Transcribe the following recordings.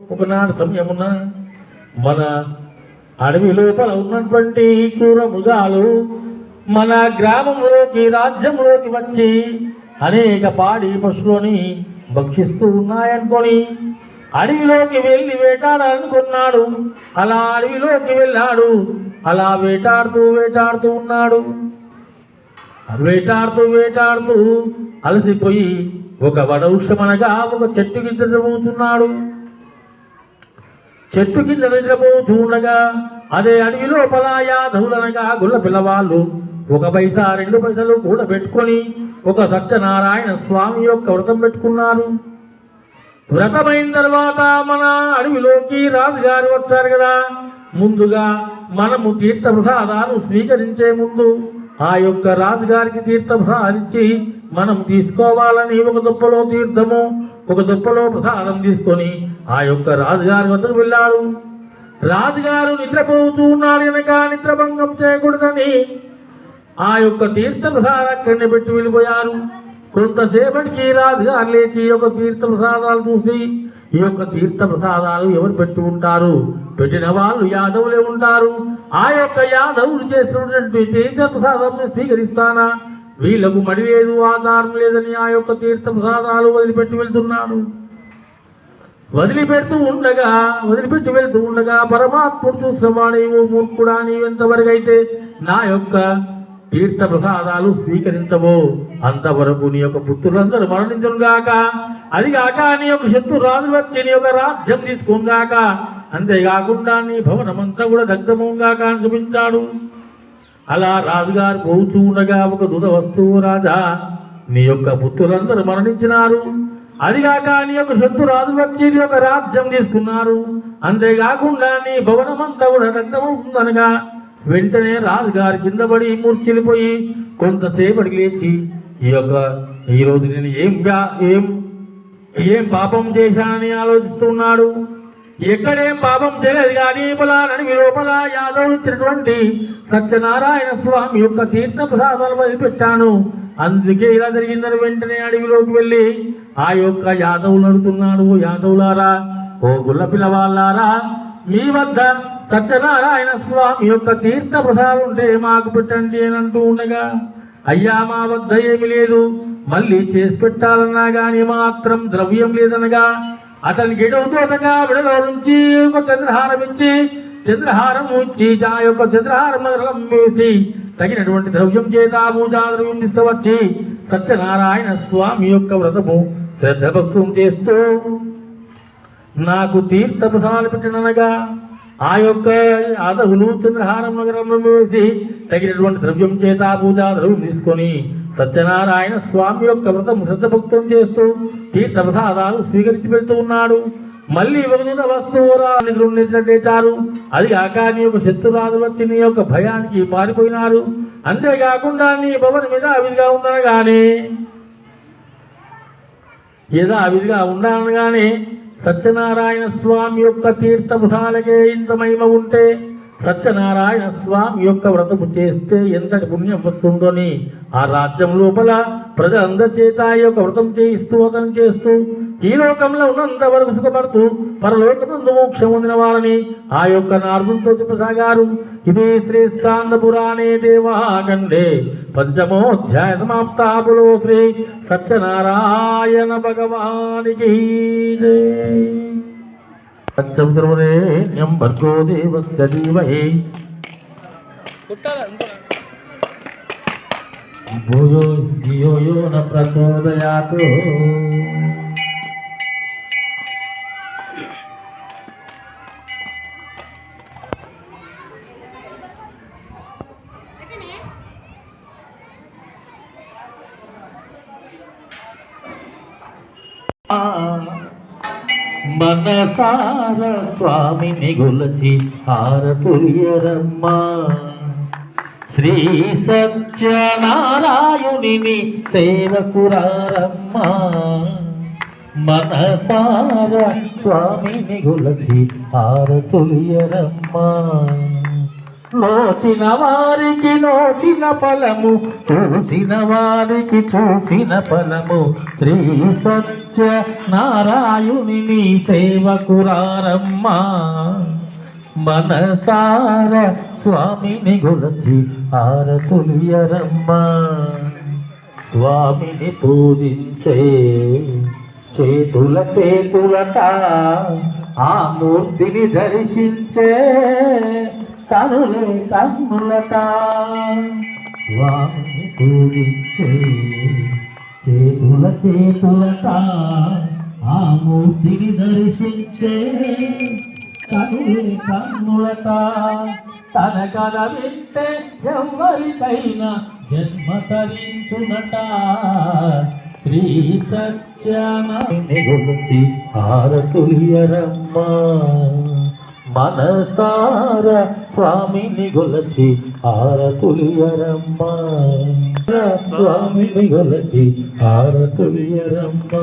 ఒకనాడు సమయమున మన అడవి లోపల ఉన్నటువంటి క్రూర మృగాలు మన గ్రామంలోకి రాజ్యంలోకి వచ్చి అనేక పాడి పశువులని భక్షిస్తూ ఉన్నాయనుకొని అడవిలోకి వెళ్ళి వేటాడాలనుకున్నాడు. అలా అడవిలోకి వెళ్ళాడు. అలా వేటాడుతూ వేటాడుతూ ఉన్నాడు. వేటాడుతూ వేటాడుతూ అలసిపోయి ఒక వడవృక్షమనగా ఒక చెట్టు కింద చెట్టు కింద నిద్రపోతూ ఉండగా అదే అడవి లోపలాయాధవులనగా గుళ్ళ గుల్ల పిల్లవాళ్ళు ఒక పైసా రెండు పైసలు కూడా పెట్టుకొని ఒక సత్యనారాయణ స్వామి యొక్క వ్రతం పెట్టుకున్నారు. వ్రతమైన తర్వాత మన అడవిలోకి రాజుగారు వచ్చారు కదా. ముందుగా మనము తీర్థ ప్రసాదాలు స్వీకరించే ముందు ఆ యొక్క రాజుగారికి తీర్థ ప్రసాదం ఇచ్చి మనం తీసుకోవాలని ఒక దుప్పలో తీర్థము ఒక దుప్పలో ప్రసాదం తీసుకొని ఆ యొక్క రాజుగారి వద్దకు వెళ్ళాడు. రాజుగారు నిద్రపోతూ ఉన్నాడు కనుక నిద్రభంగం చేయకూడదని ఆ యొక్క తీర్థ ప్రసాదం అక్కడిని పెట్టి వెళ్ళిపోయారు. కొంతసేపటికి రాజుగారు లేచి ఒక తీర్థ ప్రసాదాలు చూసి ఈ యొక్క తీర్థ ప్రసాదాలు ఎవరు పెట్టి ఉంటారు? పెట్టిన వాళ్ళు యాదవులే ఉంటారు. ఆ యొక్క యాదవులు చేస్తున్నటువంటి తీర్థ ప్రసాదం స్వీకరిస్తానా? వీళ్ళకు మడి లేదు ఆచారం లేదని ఆ యొక్క తీర్థ ప్రసాదాలు వదిలిపెట్టి వెళ్తున్నాడు. వదిలిపెడుతూ ఉండగా వదిలిపెట్టి వెళ్తూ ఉండగా పరమాత్ముడు చూసినవా నీవు మూర్ఖుడా నీవెంతవరకు అయితే నా యొక్క తీర్థ ప్రసాదాలు స్వీకరించవో అంతవరకు నీ యొక్క పుత్రులందరూ మరణించుగాక అది కాక నీ యొక్క శత్రు రాజు వచ్చి నీ యొక్క రాజ్యం తీసుకోను అంతేకాకుండా నీ భవనమంతా కూడా దగ్ధముగాక అని చూపించాడు. అలా రాజుగారు పోచూ ఉండగా ఒక దుధ వస్తువు రాజా నీ యొక్క పుత్రులందరూ మరణించినారు. అదిగాక నీ యొక్క శత్రు రాజు వచ్చి నీ యొక్క రాజ్యం తీసుకున్నారు. అంతేకాకుండా నీ భవనమంతా కూడా రక్తమవుతుందనగా వెంటనే రాజుగారి కింద పడి మూర్చిల్లిపోయి కొంతసేపటికి లేచి ఈ యొక్క ఈరోజు నేను ఏం ఏం ఏం పాపం చేశానని ఆలోచిస్తున్నాడు. ఎక్కడేం పాపం చేయలేదు కానీ పొలాలని లోపల యాదవ్ ఇచ్చినటువంటి సత్యనారాయణ స్వామి యొక్క తీర్థ ప్రసాదాలు వదిలిపెట్టాను. అందుకే ఇలా జరిగిందని వెంటనే అడవిలోకి వెళ్ళి ఆ యొక్క యాదవులు అడుగుతున్నాడు "ఓ యాదవులారా ఓ గుల్ల పిల్లవాళ్ళారా? మీ వద్ద సత్యనారాయణ స్వామి యొక్క తీర్థ ప్రసాదం ఉంటే మాకు పెట్టండి అని అంటూ ఉండగా అయ్యా మా వద్ద ఏమి లేదు మళ్ళీ చేసి పెట్టాలన్నా కానీ మాత్రం ద్రవ్యం లేదనగా అతనికి ఎడవుతోటగా విడలో నుంచి ఒక చంద్రహారం ఇచ్చి చంద్రహారం ఇచ్చి ఆ యొక్క చంద్రహారం వేసి తగినటువంటి ద్రవ్యం చేత పూజా ద్రవ్యం తీసుకువచ్చి సత్యనారాయణ స్వామి యొక్క వ్రతము శ్రద్ధ భక్తం చేస్తూ నాకు తీర్థ ప్రసాదాలు పెట్టిననగా ఆ యొక్క యాదవులు చంద్రహారం నగరంలో వేసి తగినటువంటి ద్రవ్యం చేత పూజా ద్రవ్యం తీసుకొని సత్యనారాయణ స్వామి యొక్క వ్రతం శ్రద్ధభక్తం చేస్తూ తీర్థ ప్రసాదాలు స్వీకరించి పెడుతూ ఉన్నాడు. మళ్ళీ వదిలిన వస్తువు చారు అది కాక నీ యొక్క శత్రురాజు వచ్చి నీ యొక్క భయానికి పారిపోయినారు. అంతేకాకుండా నీ భవన మీద అవిధిగా ఉందనగానే యథావిధిగా ఉండాలనగానే సత్యనారాయణ స్వామి యొక్క తీర్థముసాలకే ఇంత మహిమ ఉంటే సత్యనారాయణ స్వామి యొక్క వ్రతము చేస్తే ఎంతటి పుణ్యం వస్తుందోని ఆ రాజ్యం లోపల ప్రజలందరి చేత యొక్క వ్రతం చేయిస్తూ అతను చేస్తూ ఈ లోకంలో ఉన్నంత వరకు సుఖపడుతూ పరలోకమందు మోక్షం పొందిన వారని ఆ యొక్క నార్మంతో చెప్పసాగారు. ఇది శ్రీ స్కాంద పురాణే దేవాగండే పంచమోధ్యాయ సమాప్తాపులో శ్రీ సత్యనారాయణ భగవానికి జై. సత్యవరేణ్యం భర్గో దేవస్య ధీమహి భూయో ధియో యో న ప్రచోదయాత్ మనసార స్వామిని గులచి హారతుల్యరమ్మా. శ్రీ సత్యనారాయణుని సేవకురారమ్మా. మనసార స్వామిని గులచి హారతుల్యరమ్మా. లోచిన వారికి లోచిన ఫలము చూసిన వారికి చూసిన ఫలము. శ్రీ సత్య నారాయణుని నీ సేవకురారమ్మా మనసార స్వామిని గురించి ఆరతులియరమ్మా స్వామిని పూజించే చేతుల చేతులట ఆ మూర్తిని దర్శించే కనులే కన్నులట స్వామిని పూజించే చేతుల చేతులట ఆ మూర్తిని దర్శించే కనులే కన్నులట తన కథ వింటే ఎవరికైనా జన్మ తరించునట శ్రీ సత్యనారాయణ గురించి ఆరతుల్యరమ్మ మనసార స్వామిని గొలచి ఆరతులియరమ్మ. స్వామిని గొలచి ఆరతులియరమ్మ.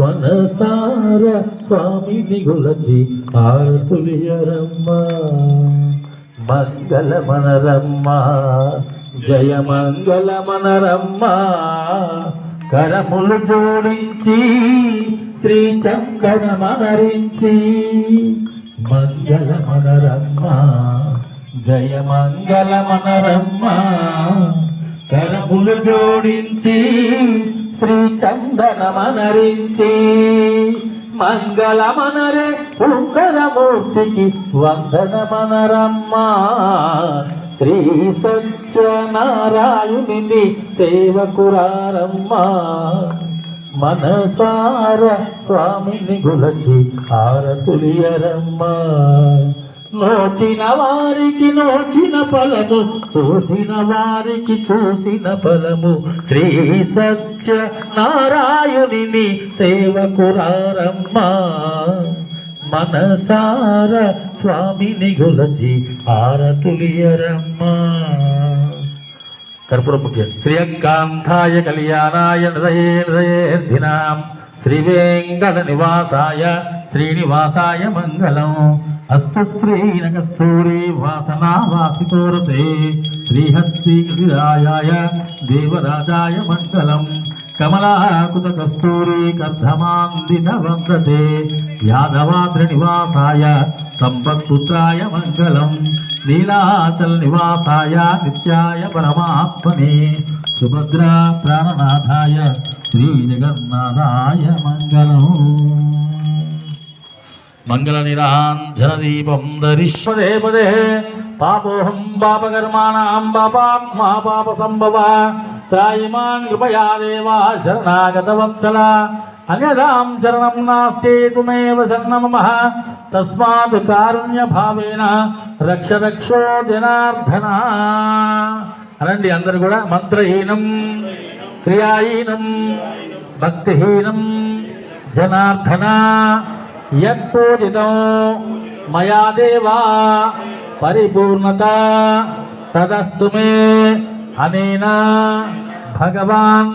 మనసార స్వామిని గొలచి ఆరతులియరమ్మ. మంగళ మనరమ్మ జయ మంగళ మనరమ్మ కరములు జోడించి శ్రీ చంకర మనరించి మంగళ మనరమ్మ జయ మంగళ మనరమ్మ కరములు జోడించి శ్రీ చందనమనరించి మంగళమనరే సుందరమూర్తికి వందనమనరమ్మా శ్రీ సత్యనారాయణుని సేవకురారమ్మా. మనసార స్వామిని గులచి ఆరతులియరమ్మా నోచిన వారికి నోచిన ఫలము చూసిన వారికి చూసిన ఫలము శ్రీ సత్య నారాయణుని సేవకురారమ్మా మనసార స్వామిని గులచి ఆరతులియరమ్మా కర్పూర ముఖ్యం శ్రీయకాంతాయ కళ్యాణాయ హృదయే హృదయేర్ధినాం శ్రీ వెంకట నివాసాయ శ్రీనివాసాయ మంగళం. అస్తు శ్రీనగస్తూరి వాసనా వాసితోరతే శ్రీహస్తి కవిరాయాయ దేవరాజాయ మంగళం. కమలాకుత కస్తూరి కర్ధమాందిన వందతే యాదవాద్ర నివాసాయ సంపత్పుత్రాయ మంగళం నీలాచల్ నివాసాయ నిత్యాయ పరమాత్మనే సుభద్రా ప్రాణనాథాయ శ్రీ జగన్నాథాయ మంగళం. మంగళ నిరాంజన దీపం దరిష్పదే పదే పాపోహం పాపకర్మాణం పాపాత్మా పాప సంభవ త్రాయిమాన్ కృపయా దేవా శరణాగత వత్సల అన్యదాం శరణం నాస్తి తుమేవ శరణమమ తస్మాత్ కారుణ్య భావేన రక్ష రక్షో జనార్దన అనండి అందరు కూడా మంత్రహీనం క్రియాహీనం భక్తిహీనం జనార్దన। యత్పూజితం మయా దేవా పరిపూర్ణత తదస్తు మే అనేన భగవాన్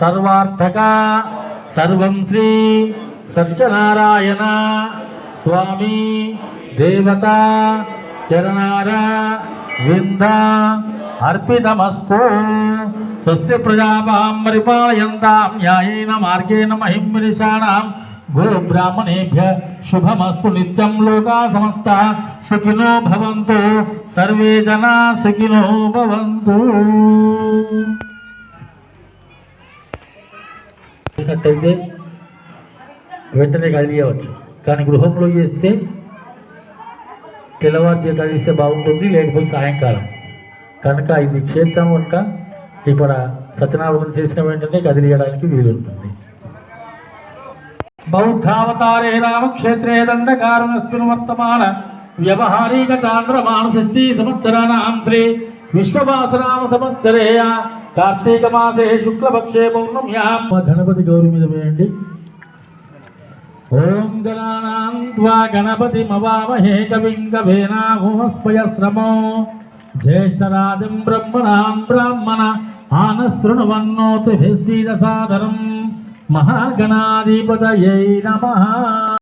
సర్వార్థక సర్వం శ్రీ సత్యనారాయణ స్వామి దేవత చరణార వింద అర్పితమస్తు. స్వస్తి ప్రజాపాం పరిపాలయంతాం న్యాయేన మార్గేణ మహిం నిశానాం గో బ్రాహ్మణేభ్య శుభమస్తు నిత్యం లోకా సమస్త సుఖినో భవంతు సర్వే జనా సుఖినో భవంతు చేసినట్టయితే వెంటనే కదిలియవచ్చు కానీ గృహంలో చేస్తే తెల్లవారు కదిలిస్తే బాగుంటుంది లేకపోతే సాయంకాలం. కనుక ఇది క్షేత్రం కనుక ఇక్కడ సత్యనారాయణ చేసిన వెంటనే కదిలియడానికి వీలుంటుంది. బౌద్ధావతారే రామక్షేత్రే దండకారణస్మిన్ వర్తమాన వ్యవహారీక చాంద్రమాన షష్ఠీ సంవత్సరాణం శ్రీ విశ్వవాసనామ సంవత్సరేయ కార్తీక మాసే శుక్లపక్షే పౌర్ణమ్యాం. గణపతి గౌరి మీద వేయండి. ఓం గణానాం త్వా గణపతిమవామహే కవిం కవేనామోస్పయశ్రమో జ్యేష్ఠరాజం బ్రహ్మణాం బ్రాహ్మణ ఆనశృణవన్నోతి సాదరం మహాగణాధిపతయై నమ.